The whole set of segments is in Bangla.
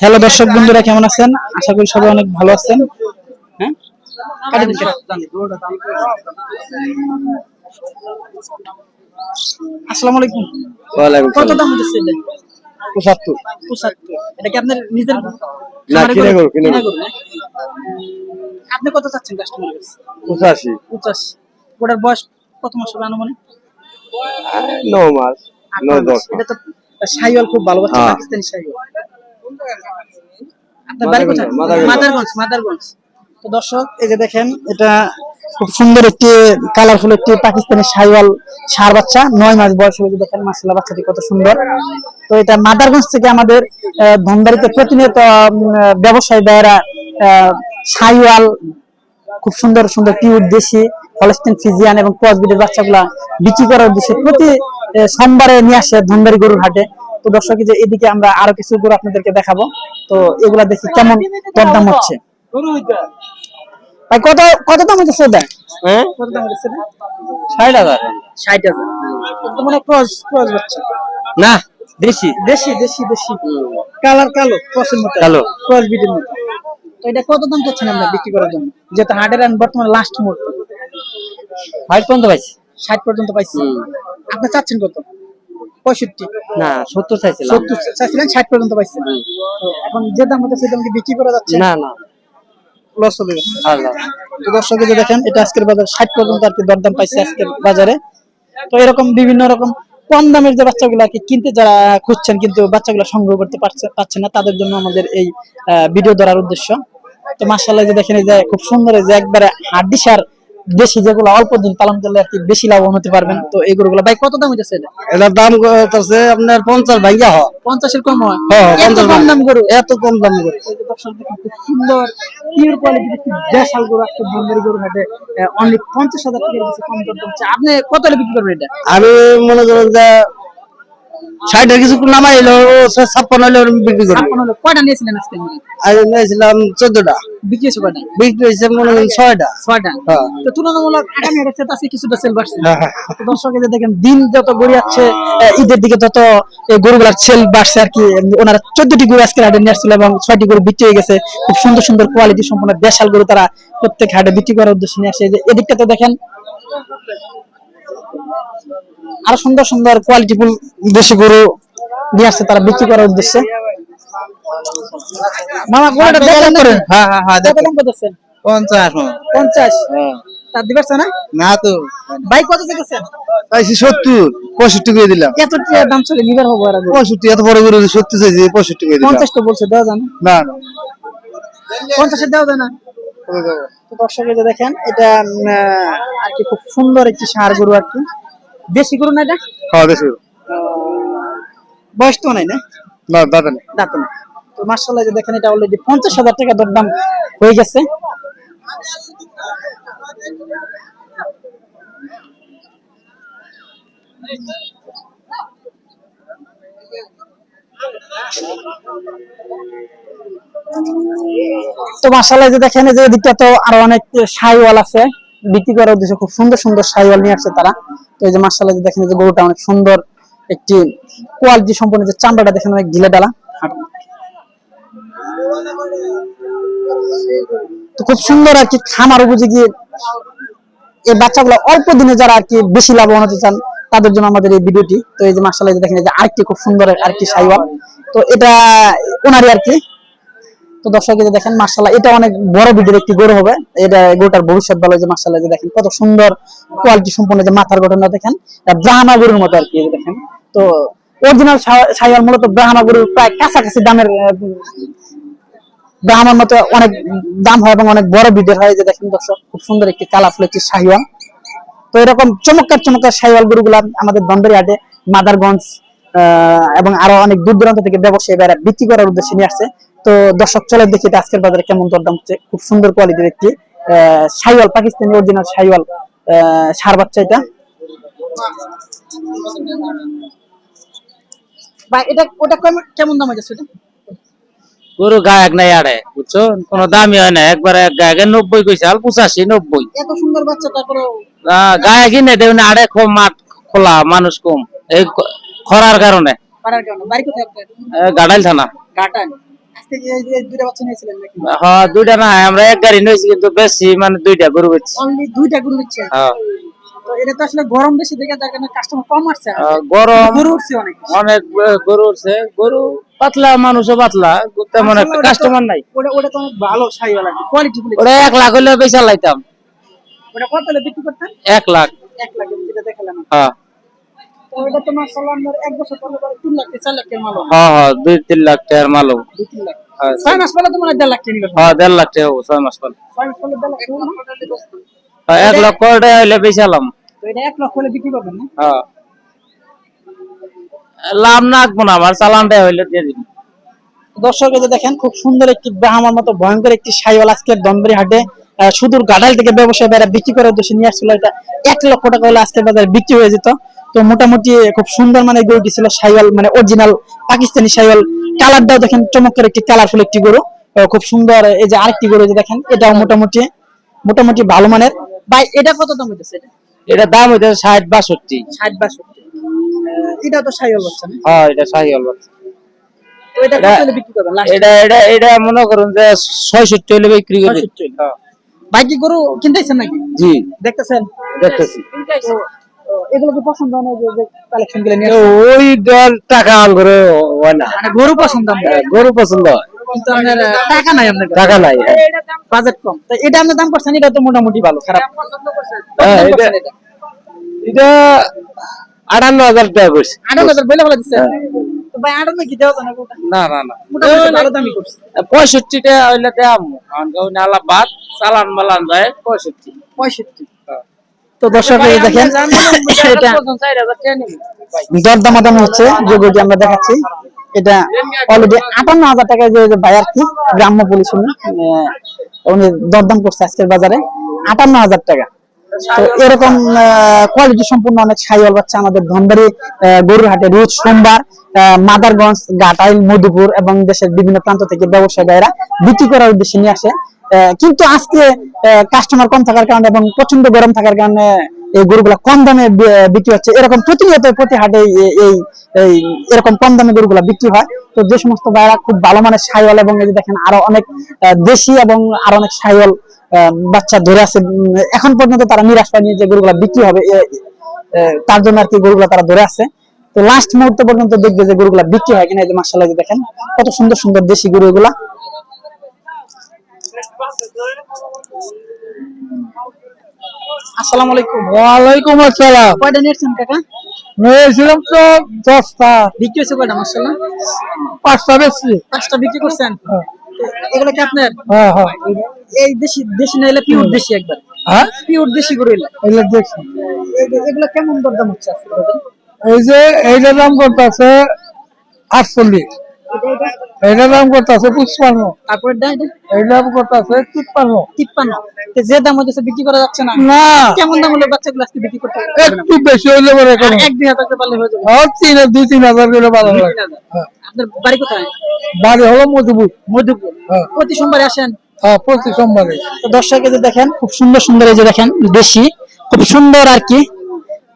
হ্যালো দর্শক বন্ধুরা কেমন আছেন? আশা করি সবাই অনেক ভালো আছেন। হ্যাঁ? কাটে দিন, কাটে। আসসালামু আলাইকুম। ওয়ালাইকুম কত দাম হচ্ছে এটা? কি আপনার নিজের না, কিনে গরু, কিনে কিনে গরু। গরু, আপনি কত চাচ্ছেন কাস্টমার ওটার বয়স কত মাস হবে আনুমানিক? মাস। এটা তো সাইওয়াল খুব ভালো বাচ্চা। পাকিস্তানি সাইওয়াল আপনার বাড়ি কোথায়? মাদারগঞ্জ, মাদারগঞ্জ তো দর্শক এই যে দেখেন এটা খুব সুন্দর একটি কালারফুল একটি পাকিস্তানি সাইওয়াল সার বাচ্চা। নয় মাস বয়স দেখেন মাসাল্লাহ বাচ্চাটি কত সুন্দর। তো এটা মাদারগঞ্জ থেকে আমাদের ধনবাড়িতে প্রতিনিয়ত ব্যবসায়ী ভাইয়েরা আহ, সাইওয়াল খুব সুন্দর সুন্দর পিউর দেশি হলস্টিন ফিজিয়ান এবং ক্রসবিডের বাচ্চাগুলা বিক্রি করার উদ্দেশ্যে প্রতি সোমবারে নিয়ে আসে ধনবাড়ি গরুর হাটে। তো দর্শক যে এদিকে আমরা আরও কিছু গরু আপনাদেরকে দেখাবো। তো এগুলা দেখি কেমন দরদাম হচ্ছে। ভাই কত কত দাম হচ্ছে এটা হ্যাঁ? কত দাম হচ্ছে এটা ষাট হাজার। ষাট হাজার। তো মানে ক্রস ক্রস বাচ্চা না বেশি দেশি দেশি দেশি। কালার কালো ক্রসের মতো। কালো। ক্রস বিটের মতো। তো এটা কত দাম করছেন আমরা বিক্রি করার জন্য? যেহেতু হাটের বর্তমানে লাস্ট মোড পর্যন্ত পাইছি। ষাট পর্যন্ত পাইছি। আপনি চাচ্ছেন কত? পঁয়ষট্টি। না সত্তর চাইছিলাম। সত্তর চাইছিলেন ষাট পর্যন্ত পাইছেন। এখন যে দাম হচ্ছে সেই দাম কি বিক্রি করা যাচ্ছে? না না। লস হবে। আল্লাহ। তো দর্শক যে দেখেন এটা আজকের বাজার ষাট পর্যন্ত আর কি দরদাম পাইছে আজকের বাজারে। তো এরকম বিভিন্ন রকম কম দামের যে বাচ্চাগুলাকে কিনতে যারা খুঁজছেন কিন্তু বাচ্চাগুলো সংগ্রহ করতে পারছে পারছে না তাদের জন্য আমাদের এই ভিডিও ধরার উদ্দেশ্য। তো মার্শাল্লাহ যে দেখেন এই যে খুব সুন্দর এই যে একবারে হাড্ডিসার দেশি যেগুলো অল্প দিন পালন করলে আর কি বেশি লাভ হতে পারবেন। তো এই গরুগুলো ভাই কত দাম হইতেছে এটা? এটার দাম করতেছে আপনার পঞ্চাশ ভাইয়া হ পঞ্চাশের কম হয়? হ্যাঁ, এত কম দাম গরু? এত কম দাম খুব সুন্দর পিওর কোয়ালিটির একটি দেশাল গরু আজকে বন্ধের গরু হাটে অনলি পঞ্চাশ হাজার টাকার কাছে কম দাম আপনি কত বিক্রি করবেন এটা? আমি মনে করেন যে ষাটের কিছু নামাই এলো ছাপ্পান্ন হলে ওরকম বিক্রি করি। কয়টা নিয়েছিলেন আজকে? নিয়েছিলাম চোদ্দটা। বিক্রি হয়েছে কয়টা? বিক্রি হয়েছে মনে করেন ছয়টা। ছয়টা? হ্যাঁ। তো তুলনামূলক আগামী হাটের আজকে কিছুটা সেল বাড়ছে। হ্যাঁ, হ্যাঁ। তো দেখেন দিন যত গড়িয়াচ্ছে ঈদের দিকে তত গরুগুলার সেল বাড়ছে আর কি। ওনারা চোদ্দটি গরু আজকে হাটে নিয়ে আসছিল এবং ছয়টি গরু বিক্রি হয়ে গেছে। খুব সুন্দর সুন্দর কোয়ালিটি সম্পন্ন দেশাল গরু তারা প্রত্যেক হাটে বিক্রি করার উদ্দেশ্যে নিয়ে আসে। এই যে এদিকটাতে দেখেন আরও সুন্দর সুন্দর কোয়ালিটিফুল দেশি গরু নিয়ে আসছে তারা বিক্রি করার উদ্দেশ্যে। মামা গরুটা দেখেন করেন হ্যাঁ হ্যাঁ হ্যাঁ কত দিবার না? না তো। ভাই কত দেখেছেন পাইছি সত্তর পঁয়ষট্টি করে দিলাম। এত দাম চলে হব আর আগে? পঁয়ষট্টি এত বড় চাইছি করে দিলাম। তো বলছে যায় না? দর্শক যে দেখেন এটা আর কি খুব সুন্দর একটি সার গরু আর কি। দেশি গরু না এটা? হ্যাঁ বেশি বয়স তো নাই না? না দাদা নেই। দাঁত না তো মার্শাল্লাহ যে দেখেন এটা অলরেডি পঞ্চাশ হাজার টাকা দরদাম হয়ে গেছে। তো মার্শাল্লাহ যে দেখেন যে দিকটা তো আরও অনেক সাইওয়াল আছে। বিক্রি করার উদ্দেশ্যে খুব সুন্দর সুন্দর সাইওয়াল নিয়ে আসছে তারা। তো এই যে মার্শাল্লাহ যে দেখেন যে গরুটা অনেক সুন্দর একটি কোয়ালিটি সম্পন্ন যে চামড়াটা দেখেন, অনেক ঢিলে ডালা তো খুব সুন্দর আর কি খামার উপযোগী। এই বাচ্চাগুলো অল্প দিনে যারা আর কি বেশি লাভবান হতে চান তাদের জন্য আমাদের এই ভিডিওটি। তো এই যে মার্শাল্লাহ যে দেখেন যে আরেকটি খুব সুন্দর আরেকটি সাইওয়াল। তো এটা ওনারই আর কি। তো দর্শক যে দেখেন মার্শাল্লাহ এটা অনেক বড় বিডের একটি গরু হবে। এটা গরুটার ভবিষ্যৎ ভালো যে মার্শাল্লাহ যে দেখেন, কত সুন্দর কোয়ালিটি সম্পন্ন যে মাথার গঠনটা দেখেন। ব্রাহ্মা গরুর মতো আর কি দেখেন। তো অরিজিনাল সাইওয়াল মূলত ব্রাহ্মা গরুর প্রায় কাছাকাছি দামের ব্রাহ্মার মতো অনেক দাম হয় এবং অনেক বড় বিডের হয় যে দেখেন দর্শক, খুব সুন্দর একটি কালারফুল একটি শাহিওয়াল তো এরকম চমৎকার চমৎকার শাহিওয়াল গরুগুলা আমাদের দন্দরি হাটে মাদারগঞ্জ এবং আরও অনেক দূর দূরান্ত থেকে ব্যবসায়ী ভাইরা বিক্রি করার উদ্দেশ্যে নিয়ে আসছে। তো দর্শক চলে দেখি আজকের বাজারে কেমন দরদাম হচ্ছে। খুব সুন্দর কোয়ালিটির একটি শাহিওয়াল পাকিস্তানি অরিজিনাল শাহিওয়াল সার বাচ্চা এটা। বা এটা, ওটা কেমন- দাম হয়েছে এটা গরু গায়ক নাই আড়ে বুঝছ? কোন দামি হয় না একবার এক গায়কে নব্বই কইছে আর পঁচাশি নব্বই। এত সুন্দর বাচ্চা তারপরে গায়কই নেই দেবেন আড়ে খুব মাঠ খোলা মানুষ কম। এই খরার কারণে। পারার কারণে। বাড়ি কোথায় গাডাইল থানা। নাকি? হ্যাঁ দুইটা না আমরা এক গাড়ি নিয়েছি কিন্তু বেশি মানে দুইটা গরু বেচছি। দুইটা গরু দিচ্ছে হ্যাঁ। তো এটা তো আসলে গরম বেশি দেখে যার কারণে কাস্টমার কম আসছে। গরম গরু উঠছে অনেক। অনেক গরু উঠছে। গরু পাতলা মানুষও পাতলা তেমন একটা কাস্টমার নাই। ওটা ওটা তো অনেক ভালো কোয়ালিটি ওটা এক লাখ হলে লাইতাম। ওটা কত হলে বিক্রি করতেন এক লাখ। এক লাখ যেটা দেখালাম। হ্যাঁ। ওটা এক বছর পরে পরে তিন লাখ চার লাখ টাকার মাল হ্যাঁ হ্যাঁ দুই তিন লাখ টাকার মাল দুই তিন লাখ। হ্যাঁ। ছয় মাস পরে তো দেড় লাখ টাকা হ্যাঁ, দেড় লাখ টাকা ছয় মাস পর। ছয় মাস পরে দেড় লাখ টাকা হলো না? এক লক্ষ টাকা হলে বেচালাম। এটা এক লক্ষ হলে বিক্রি করবেন না? হ্যাঁ। লাভ না আঁকবো না আমার চালানটা হইলে দিয়ে দিন যে দেখেন খুব সুন্দর একটি ব্রাহ্মার মতো ভয়ঙ্কর একটি সাইওয়াল আজকে হাটে সুদূর গাডাল থেকে ব্যবসায়ী বেড়া বিক্রি করার উদ্দেশ্যে নিয়ে আসছিল। এটা এক লক্ষ টাকা হলে বাজারে বিক্রি হয়ে যেত। তো মোটামুটি খুব সুন্দর মানে গরুটি ছিল সাইওয়াল মানে অরিজিনাল পাকিস্তানি সাইওয়াল। কালারটাও দেখেন চমৎকার একটি কালারফুল একটি গরু। খুব সুন্দর এই যে আরেকটি গরু যে দেখেন এটাও মোটামুটি মোটামুটি ভালো মানের। ভাই এটা কত দাম হইতেছে এটা? এটা দাম হইতে ষাট বাষট্টি। ষাট বাষট্টি। এটাও তো সাইওয়াল হচ্ছে না? হ্যাঁ এটা এটা কত বিক্রি করবেন এটা এটা এটা মনে করুন যে ছয়ষট্টি হলে বিক্রি করি 65 হলে। ভাই গরু কিনতেছেন নাকি? জি। দেখতেছেন? দেখতেছি। এগুলো কি পছন্দ হয় না যে কালেকশনগুলো নিয়ে ওই দর টাকা আল করে হয় না। মানে গরু পছন্দ আপনার গরু পছন্দ হয়। কিন্তু আপনার টাকা নাই আপনার কাছে। টাকা নাই হ্যাঁ। বাজেট কম। তো এটা আপনি দাম করছেন এটা তো মোটামুটি ভালো খারাপ। হ্যাঁ, দাম করছেন এটা? এটা? আটান্ন হাজার টাকা করছে আটান্ন হাজার বলে ফেলা দিচ্ছে। তো ভাই আটান্ন কি দেওয়া যায় না গরুটা? না না না। মোটামুটি ভালো দামই করছে। পঁয়ষট্টি টাকা হইলে দেয়াম নালা বাদ চালান মালান যায় পঁয়ষট্টি। পঁয়ষট্টি। তো দর্শক এই দেখেন এটা দরদামাদামি হচ্ছে যে গরুটি আমরা দেখাচ্ছি। এটা অলরেডি আটান্ন হাজার টাকা যে কি গ্রাম্য পুলিশ উনি উনি দরদাম করছে আজকের বাজারে আটান্ন হাজার টাকা। তো এরকম কোয়ালিটি সম্পূর্ণ অনেক বাচ্চা আমাদের ধনবাড়ি আহ, গরুর হাটে রোজ সোমবার মাদারগঞ্জ গাটাইল মধুপুর এবং দেশের বিভিন্ন প্রান্ত থেকে ব্যবসায়ী ভাইরা বিক্রি করার উদ্দেশ্যে নিয়ে আসে। কিন্তু আজকে কাস্টমার কম থাকার কারণে এবং প্রচণ্ড গরম থাকার কারণে এই গরুগুলা কম দামে বিক্রি হচ্ছে। এরকম প্রতিনিয়ত প্রতি হাটে এই- এই এরকম কম দামে গরুগুলা বিক্রি হয়। তো যে সমস্ত ভাইরা খুব ভালো মানের সাইওয়াল এবং এই যে দেখেন আরও অনেক দেশি এবং আরও অনেক সাইওয়াল বাচ্চা ধরে আছে এখন পর্যন্ত তারা নিরাশ পায়নি যে গরুগুলা বিক্রি হবে তার জন্য আর কি গরুগুলা তারা ধরে আছে। তো লাস্ট মুহূর্ত পর্যন্ত দেখবে যে গরুগুলা বিক্রি হয় কিনা এই যে মার্শাল্লাহ দেখেন কত সুন্দর সুন্দর দেশি গরু এগুলা। আসসালামু আলাইকুম। ওয়ালাইকুম আসসালাম। কয়টা নিয়েছেন কাকা? নিয়েছিলাম তো দশটা। বিক্রি হয়েছে কয়টা মার্শাল্লাহ পাঁচটা বেশি। পাঁচটা বিক্রি করছেন? এগুলো কি আপনার? হ্যাঁ হ্যাঁ। এই দেশি দেশি না এলে পিওর দেশি একবার? হ্যাঁ? পিওর দেশি গরু এলে এগুলো এই- এগুলো কেমন দরদাম হচ্ছে এই যে এইটার দাম করতেছে আটচল্লিশ। এটা এটা এইটার দাম করতেছে পুষ্পান্ন তারপরে দাম করতেছে তিপ্পান্ন। তিপ্পান্ন। যে দাম হচ্ছে বিক্রি করা যাচ্ছে না। না। কেমন দাম হলে বাচ্চাগুলো আজকে বিক্রি করতে একটু বেশি হইলে পরে এক দুই হাজার করে পারলে হয়ে যাবে। আর তিন দুই তিন হাজার করে ভালো লাগে আপনার বাড়ি কোথায়? বাড়ি হলো মধুপুর। মধুপুর। হ্যাঁ। প্রতি সোমবারে আসেন? হ্যাঁ প্রতি সোমবারে। দর্শক এই যে দেখেন খুব সুন্দর সুন্দর এই যে দেখেন দেশি খুব সুন্দর আর কি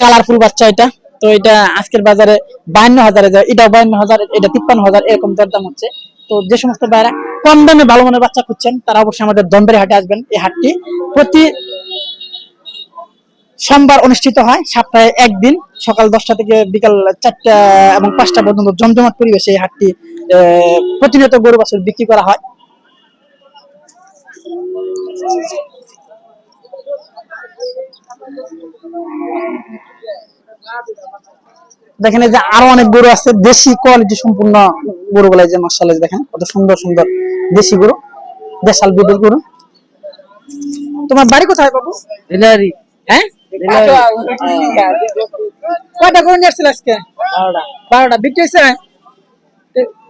কালারফুল বাচ্চা এটা। তো এটা আজকের বাজারে বায়ান্ন হাজারে যায় এটা বায়ান্ন হাজার, এটা তিপ্পান্ন হাজার, এরকম দরদাম হচ্ছে। তো যে সমস্ত বাইরা কম দামে ভালো মনে বাচ্চা খুঁজছেন, তারা অবশ্যই আমাদের দন্দরে হাটে আসবেন। এই হাটটি প্রতি সোমবার অনুষ্ঠিত হয়, সপ্তাহে একদিন, সকাল দশটা থেকে বিকাল চারটা এবং পাঁচটা পর্যন্ত জমজমাট পরিবেশে এই হাটটি প্রতিনিয়ত গরু বাছুর বিক্রি করা হয়। দেখেন এই যে আরও অনেক গরু আছে দেশি কোয়ালিটি সম্পূর্ণ গরুগুলো এই যে মাসাল দেখেন কত সুন্দর সুন্দর দেশি গরু দেশাল বিদেশ গরু। তোমার বাড়ি কোথায় বাবু? দিনারি হ্যাঁ? কয়টা গরু নিয়ে আসছিল আজকে? বারোটা। বিক্রি হয়েছে?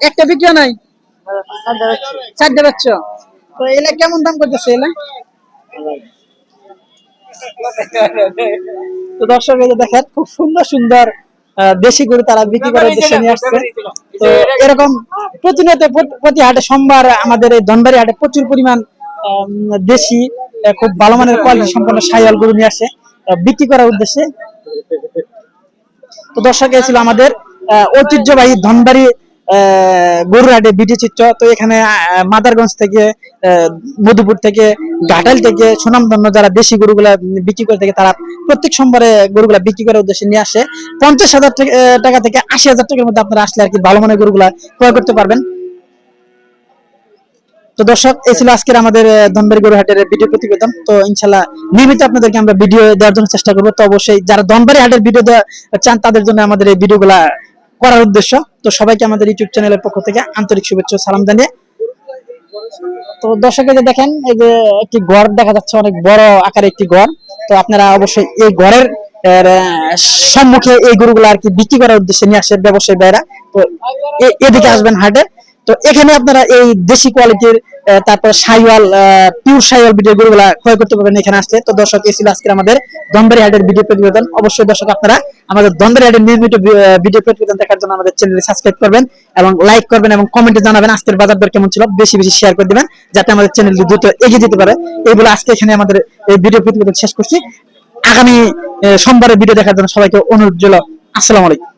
একটা বিক্রিও নাই? চারটে পাচ্ছ তো এলা কেমন দাম করতেছে এলা? তো দর্শক এই দেখেন খুব সুন্দর সুন্দর দেশি গরু তারা বিক্রি করার উদ্দেশ্যে নিয়ে আসছে। তো এরকম প্রতিনিয়ত প্রতি- হাটে সোমবার আমাদের এই ধনবাড়ি হাটে প্রচুর পরিমাণ দেশি খুব ভালো মানের কোয়ালিটি সম্পন্ন সাইয়াল গরু নিয়ে আসে বিক্রি করার উদ্দেশ্যে। তো দর্শক এই ছিল আমাদের ঐতিহ্যবাহী ধনবাড়ি গরুরহাটে ভিডিও চিত্র তো এখানে মাদারগঞ্জ থেকে মধুপুর থেকে ঘাটাল থেকে সুনামধন্য যারা দেশি গরুগুলা বিক্রি করে থাকে তারা প্রত্যেক সোমবারে গরুগুলা বিক্রি করার উদ্দেশ্যে নিয়ে আসে। পঞ্চাশ হাজার টাকা থেকে আশি হাজার টাকার মধ্যে আপনারা আসলে আর কি ভালো মানের গরুগুলা ক্রয় করতে পারবেন। তো দর্শক এই ছিল আজকের আমাদের আহ, ধনবাড়ি গরুহাটের ভিডিও প্রতিবেদন। তো ইনশাল্লাহ নিয়মিত আপনাদেরকে আমরা ভিডিও দেওয়ার জন্য চেষ্টা করব। তো অবশ্যই যারা ধনবাড়ি হাটের ভিডিও দেওয়া চান তাদের জন্য আমাদের এই ভিডিওগুলা করার উদ্দেশ্য। তো সবাইকে আমাদের ইউটিউব চ্যানেলের পক্ষ থেকে আন্তরিক শুভেচ্ছা সালাম জানিয়ে তো দর্শক যে দেখেন, এই যে একটি গড় দেখা যাচ্ছে, অনেক বড় আকারের একটি ঘর তো আপনারা অবশ্যই এই ঘরের সম্মুখে এই গরুগুলো আর কি বিক্রি করার উদ্দেশ্যে নিয়ে আসে ব্যবসায়ী ভাইরা। তো এদিকে আসবেন হাটে। তো এখানে আপনারা এই দেশি কোয়ালিটির তারপর সাইওয়াল পিওর সাইওয়াল ভিডিও গরুগুলা ক্রয় করতে পারবেন এখানে আসলে। তো দর্শক, এই ছিল আজকের আমাদের দন্দরি হাটের ভিডিও প্রতিবেদন। অবশ্যই দর্শক, আপনারা আমাদের দন্দরি হাটের নিয়মিত ভিডিও প্রতিবেদন দেখার জন্য আমাদের চ্যানেলে সাবস্ক্রাইব করবেন এবং লাইক করবেন এবং কমেন্টে জানাবেন আজকের বাজার দর কেমন ছিল। বেশি বেশি শেয়ার করে দিবেন যাতে আমাদের চ্যানেলটি দ্রুত এগিয়ে যেতে পারে। এই বলে আজকে এখানে আমাদের এই ভিডিও প্রতিবেদন শেষ করছি। আগামী সোমবারের ভিডিও দেখার জন্য সবাইকে অনুরোধ রইল। আসসালামু আলাইকুম।